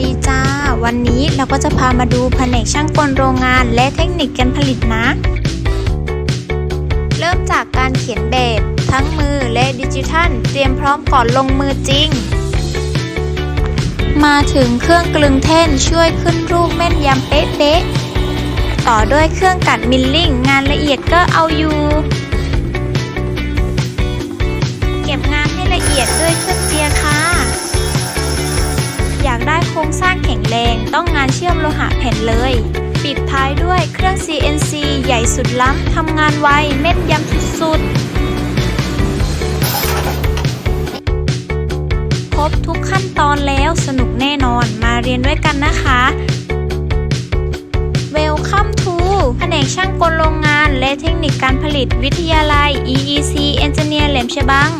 ดีจ้า วันนี้เราก็จะพามาดูแผนกช่างกลโรงงานและเทคนิคการผลิตนะ เริ่มจากการเขียนแบบ ทั้งมือและดิจิทัล เตรียมพร้อมก่อนลงมือจริง มาถึงเครื่องกลึงเท่นช่วยขึ้นรูปแม่นยำเป๊ะๆต่อด้วยเครื่องกัดมิลลิ่ง งานละเอียดก็เอาอยู่ โครงสร้างแข็งแรงต้องงานเชื่อมโลหะแผ่นเลย ปิดท้ายด้วยเครื่อง CNC ใหญ่สุดล้ำทำงานไวแม่นยำสุดๆครบทุกขั้นตอนแล้วสนุกแน่นอนมาเรียนด้วยกันนะคะ Welcome to แผนกช่างกลโรงงานและเทคนิคการผลิตวิทยาลัย EEC Engineer แหลมฉบัง